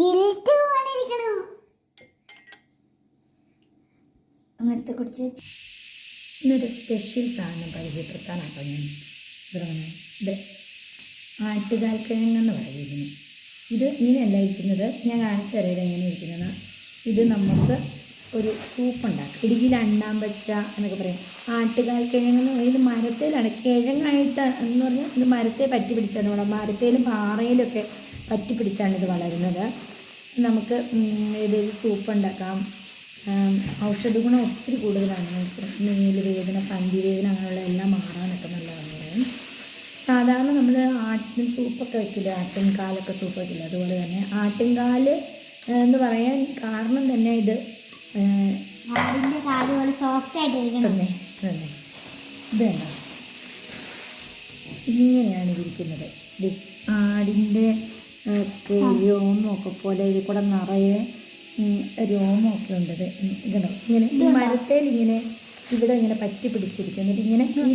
Guilt പോലെ ഇന്നൊരു special സാധനം പരിചയപ്പെടുത്താനാട്ടോ ഞാൻ തുടങ്ങുന്നത് ഇത് ആട്ടുകാൽ കിഴങ്ങെന്ന് പറയും ഇതിന്. ഇത് ഇങ്ങനെയല്ല ഇരിക്കുന്നത്. ഞാൻ കാണിച്ചു തരാം എങ്ങനെ ഇരിക്കുന്നത്. ഇത് നമുക്ക് ഒരു സൂപ്പ് ഉണ്ടാക്കും. ഇടുക്കിയിൽ അണ്ണാൻ വെച്ച എന്നൊക്കെ പറയും. ആട്ടുകാൽ കിഴങ്ങെന്ന് പറയുന്നത് ഇത് മരത്തേലാണ്. കിഴങ്ങായിട്ട് എന്ന് പറഞ്ഞാൽ ഇത് മരത്തെ പറ്റി പിടിച്ചാണ് നമ്മുടെ മരത്തേലും പാറയിലൊക്കെ പറ്റി പിടിച്ചാണ് ഇത് വളരുന്നത്. നമുക്ക് ഏതെങ്കിലും സൂപ്പ് ഉണ്ടാക്കാം. ഔഷധ ഗുണം ഒത്തിരി കൂടുതലാണ് നീൽ വേദന സന്ധി വേദന അങ്ങനെയുള്ള എല്ലാം മാറാനൊക്കെ നല്ലതാണ് സാധാരണ നമ്മൾ ആട്ടിൻ സൂപ്പൊക്കെ വെക്കില്ല? ആട്ടിൻകാലൊക്കെ സൂപ്പ് വെക്കില്ല? അതുപോലെ തന്നെ ആട്ടിൻകാൽ ഏഹ്, എന്ന് പറയാൻ കാരണം തന്നെ ഇത് കാൽ പോലെ സോഫ്റ്റ് ആയിട്ട് ഇരിക്കണം. തന്നെ തന്നെ. ഇത് കണ്ടോ ഇങ്ങനെയാണ് ഇരിക്കുന്നത്. ദേ, ആടിന്റെ ഒക്കെ പോലെ ഇതിൽ കൂടെ നിറയെ രോമമൊക്കെ ഉണ്ട് ഇത്. ഇതുണ്ടോ? ഇങ്ങനെ ഈ മരത്തേൽ ഇങ്ങനെ ഇവിടെ ഇങ്ങനെ പറ്റി പിടിച്ചിരിക്കും എന്നിട്ട് ഇങ്ങനെ ഈ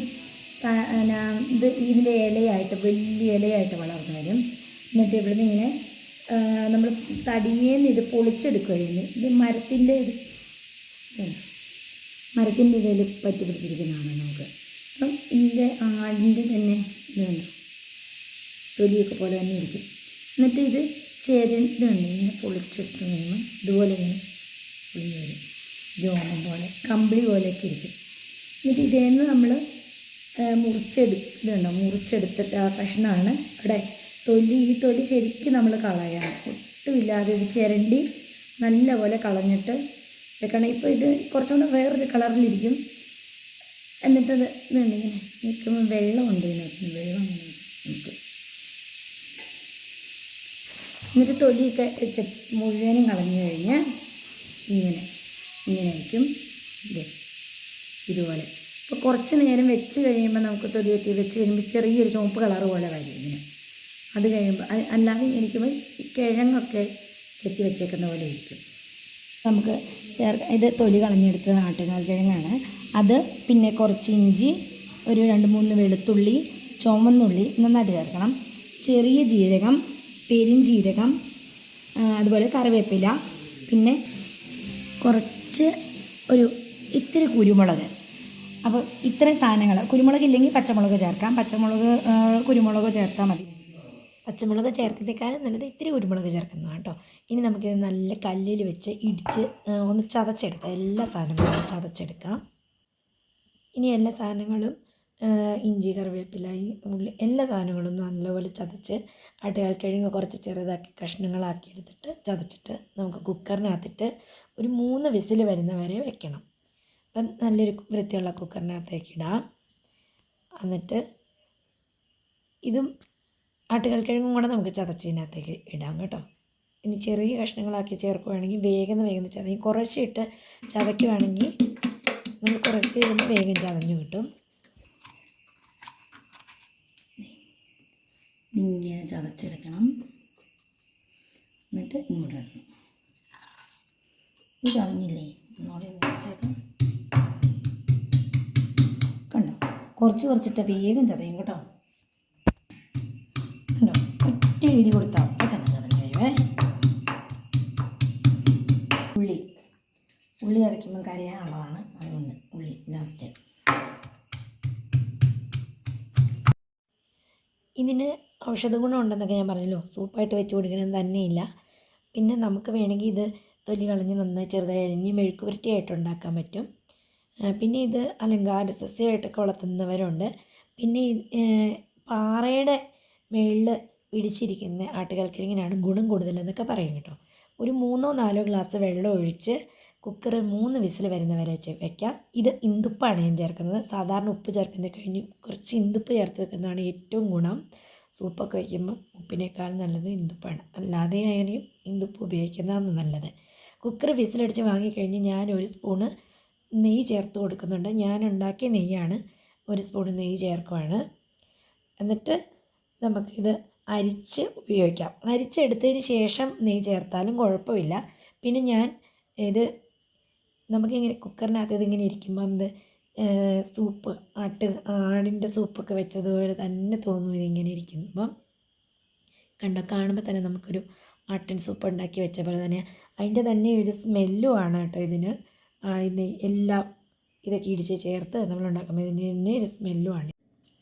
ഇത് ഇതിന്റെ ഇലയായിട്ട് വലിയ ഇലയായിട്ട് വളർന്നു വരും. എന്നിട്ട് ഇവിടുന്ന് ഇങ്ങനെ നമ്മൾ തടിയേന്ന് ഇത് പൊളിച്ചെടുക്കുകയായിരുന്നു ഇത് മരത്തിന്റെ ഇത് മരത്തിന്റെ ഇതയിൽ പറ്റി പിടിച്ചിരിക്കുന്നതാണ് നമുക്ക്. അപ്പം ഇതിന്റെ ആടിന്റെ തന്നെ ഇതുണ്ട്. തൊലിയൊക്കെ പോലെ തന്നെ ഇരിക്കും. എന്നിട്ട് ഇത് ചേര ഇതുണ്ട് ഇങ്ങനെ പൊളിച്ചെടുത്ത് കഴിയുമ്പോൾ ഇതുപോലെ ഇങ്ങനെ പുളിഞ്ഞ് വരും. രോമം പോലെ കമ്പിളി പോലെയൊക്കെ ഇരിക്കും. എന്നിട്ട് ഇതേന്ന് നമ്മൾ മുറിച്ചെടു ഇതുണ്ടോ മുറിച്ചെടുത്തിട്ട് ആ കഷ്ണമാണ് ഇവിടെ തൊലി ഈ തൊലി ശരിക്കും നമ്മൾ കളയണം. ഒട്ടുമില്ലാതെ ഇത് ചിരണ്ടി നല്ലപോലെ കളഞ്ഞിട്ട് വെക്കണം. ഇപ്പോൾ ഇത് കുറച്ചുകൂടെ വേറൊരു കളറിലിരിക്കും. എന്നിട്ടത് ഇതുണ്ട് ഇങ്ങനെ നിൽക്കുമ്പോൾ വെള്ളമുണ്ട് ഇതിനകത്ത്. വെള്ളം നമുക്ക് എന്നിട്ട് തൊലിയൊക്കെ ചെ മുഴുവനും കളഞ്ഞു കഴിഞ്ഞ് ഇങ്ങനെ ഇങ്ങനെ ആയിരിക്കും ഇത് ഇതുപോലെ. അപ്പോൾ കുറച്ച് നേരം വെച്ച് കഴിയുമ്പോൾ നമുക്ക് തൊലിയൊക്കെ വെച്ച് കഴിയുമ്പോൾ ചെറിയൊരു ചുവപ്പ് കളർ പോലെ വരും ഇങ്ങനെ. അത് കഴിയുമ്പോൾ അല്ലാതെ എനിക്ക് കിഴങ്ങൊക്കെ ചെത്തി വെച്ചേക്കുന്ന പോലെ ഇരിക്കും. നമുക്ക് ചേർ ഇത് തൊലി കളഞ്ഞെടുത്ത നാട്ടുകാൽ കിഴങ്ങാണ്. അത് പിന്നെ കുറച്ച് ഇഞ്ചി ഒരു രണ്ട് മൂന്ന് വെളുത്തുള്ളി ചുവന്നുള്ളി നന്നായിട്ട് ചേർക്കണം. ചെറിയ ജീരകം പെരിഞ്ജീരകം ജീരകം അതുപോലെ കറിവേപ്പില പിന്നെ കുറച്ച് ഒരു ഇത്തിരി കുരുമുളക്. അപ്പോൾ ഇത്രയും സാധനങ്ങൾ കുരുമുളക് ഇല്ലെങ്കിൽ പച്ചമുളക് ചേർക്കാം. പച്ചമുളക് കുരുമുളക് ചേർത്താൽ മതി. പച്ചമുളക് ചേർക്കുന്നതിനേക്കാളും നല്ലത് ഇത്തിരി കുരുമുളക് ചേർക്കുന്നതാണ് കേട്ടോ. ഇനി നമുക്കിത് നല്ല കല്ലിൽ വെച്ച് ഇടിച്ച് ഒന്ന് ചതച്ചെടുക്കാം. എല്ലാ സാധനങ്ങളും ചതച്ചെടുക്കാം. ഇനി എല്ലാ സാധനങ്ങളും ഇഞ്ചി കറിവേപ്പില ഉള്ളി എല്ലാ സാധനങ്ങളും നല്ലപോലെ ചതച്ച് അടയാൾക്കിഴങ്ങ് കിഴങ്ങ് കുറച്ച് ചെറുതാക്കി കഷ്ണങ്ങളാക്കി എടുത്തിട്ട് ചതച്ചിട്ട് നമുക്ക് കുക്കറിനകത്തിട്ട് ഒരു മൂന്ന് വിസിൽ വരുന്ന വരെ വെക്കണം. അപ്പം നല്ലൊരു വൃത്തിയുള്ള കുക്കറിനകത്തേക്ക് ഇടാം. എന്നിട്ട് ഇതും ആട്ടുകാൽ കിഴങ്ങും കൂടെ നമുക്ക് ചതച്ചതിനകത്തേക്ക് ഇടാം കേട്ടോ. ഇനി ചെറിയ കഷ്ണങ്ങളാക്കി ചേർക്കുകയാണെങ്കിൽ വേഗം വേഗം ചതയും. കുറച്ചിട്ട് ചതയ്ക്കുവാണെങ്കിൽ നമ്മൾ കുറച്ച് വേഗം ചതഞ്ഞു കിട്ടും. ഇങ്ങനെ ചതച്ചെടുക്കണം. എന്നിട്ട് ഇങ്ങോട്ട് ഇടണം. ഇത് ചതഞ്ഞില്ലേ? ഒന്നുകൂടെ കണ്ടോ? കുറച്ച് കുറച്ചിട്ട് വേഗം ചതയും കേട്ടോ. കണ്ടോ? ഒറ്റ ഇടി കൊടുത്താൽ അപ്പം തന്നെ ചതഞ്ഞ് വരുവേ ഉള്ളി. ഉള്ളി അരയ്ക്കുമ്പോൾ കരയാനുള്ളതാണ്. അതുകൊണ്ട് ഉള്ളി ലാസ്റ്റ് ഇതിന് ഔഷധ ഗുണം ഉണ്ടെന്നൊക്കെ ഞാൻ പറഞ്ഞല്ലോ. സൂപ്പായിട്ട് വെച്ച് കുടിക്കണം തന്നെയില്ല. പിന്നെ നമുക്ക് വേണമെങ്കിൽ ഇത് തൊലി കളഞ്ഞ് നന്നായി ചെറുതായി അരിഞ്ഞ് മെഴുക്ക് പുരട്ടിയായിട്ട് ഉണ്ടാക്കാൻ പറ്റും. പിന്നെ ഇത് അലങ്കാര സസ്യമായിട്ടൊക്കെ വളർത്തുന്നവരുണ്ട്. പിന്നെ പാറയുടെ മേളിൽ പിടിച്ചിരിക്കുന്ന ആട്ടുകാൽ കിഴങ്ങിനാണ് ഗുണം കൂടുതലെന്നൊക്കെ പറയും കേട്ടോ. ഒരു മൂന്നോ നാലോ ഗ്ലാസ് വെള്ളം ഒഴിച്ച് കുക്കർ മൂന്ന് വിസിൽ വരുന്നവരെ വെച്ച് വെക്കാം. ഇത് ഇന്ദുപ്പാണ് ഞാൻ ചേർക്കുന്നത്. സാധാരണ ഉപ്പ് ചേർക്കുന്നത് കഴിഞ്ഞ് കുറച്ച് ഇന്ദുപ്പ് ചേർത്ത് വെക്കുന്നതാണ് ഏറ്റവും ഗുണം. സൂപ്പൊക്കെ വയ്ക്കുമ്പോൾ ഉപ്പിനേക്കാൾ നല്ലത് ഇന്ദുപ്പാണ്. അല്ലാതെ ആയാലും ഇന്ദുപ്പ് ഉപയോഗിക്കുന്നതാണ് നല്ലത്. കുക്കർ വിസിലടിച്ച് വാങ്ങിക്കഴിഞ്ഞ് ഞാൻ ഒരു സ്പൂണ് നെയ്യ് ചേർത്ത് കൊടുക്കുന്നുണ്ട്. ഞാൻ ഉണ്ടാക്കിയ നെയ്യാണ് ഒരു സ്പൂൺ നെയ്യ് ചേർക്കുവാണ്. എന്നിട്ട് നമുക്കിത് അരിച്ച് ഉപയോഗിക്കാം. അരിച്ചെടുത്തതിന് ശേഷം നെയ്യ് ചേർത്താലും കുഴപ്പമില്ല. പിന്നെ ഞാൻ ഇത് നമുക്കിങ്ങനെ കുക്കറിനകത്ത് ഇതിങ്ങനെ ഇരിക്കുമ്പം ഇത് സൂപ്പ് ആട്ട് ആടിന്റെ സൂപ്പൊക്കെ വെച്ചതുപോലെ തന്നെ തോന്നും ഇതിങ്ങനെ ഇരിക്കുമ്പം. കണ്ട? കാണുമ്പോൾ തന്നെ നമുക്കൊരു ആട്ടിൻ സൂപ്പ് ഉണ്ടാക്കി വെച്ച പോലെ തന്നെ. അതിന്റെ തന്നെ ഒരു സ്മെല്ലും ആണ് കേട്ടോ ഇതിന്. ഇന്ന് എല്ലാം ഇതൊക്കെ ഇടിച്ച് ചേർത്ത് നമ്മൾ ഉണ്ടാക്കുമ്പോൾ ഇതിന് തന്നെ ഒരു സ്മെല്ലും ആണ്.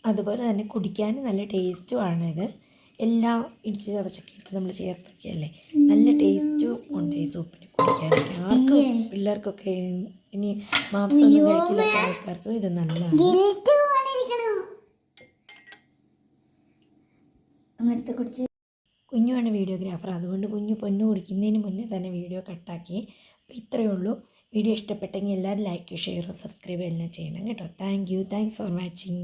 അതുപോലെ തന്നെ കുടിക്കാൻ നല്ല ടേസ്റ്റും ആണ് ഇത് എല്ലാം ഇടിച്ച് ചതച്ചൊക്കെ നമ്മൾ ചേർത്തൊക്കെയല്ലേ നല്ല ടേസ്റ്റും ഉണ്ട് ഈ സൂപ്പിന് കുടിക്കാനൊക്കെ. ആർക്കും പിള്ളേർക്കൊക്കെ ഇനി മാംസം ആൾക്കാർക്കും ഇത് നല്ലതാണ്. അങ്ങനത്തെ കുടിച്ച്. കുഞ്ഞുമാണ് വീഡിയോഗ്രാഫർ. അതുകൊണ്ട് കുഞ്ഞു പൊന്നു കുടിക്കുന്നതിന് മുന്നേ തന്നെ വീഡിയോ കട്ടാക്കി. അപ്പോൾ ഇത്രയേ ഉള്ളൂ. വീഡിയോ ഇഷ്ടപ്പെട്ടെങ്കിൽ എല്ലാവരും ലൈക്ക് ഷെയറും സബ്സ്ക്രൈബ് എല്ലാം ചെയ്യണം കേട്ടോ. Thank you thanks for watching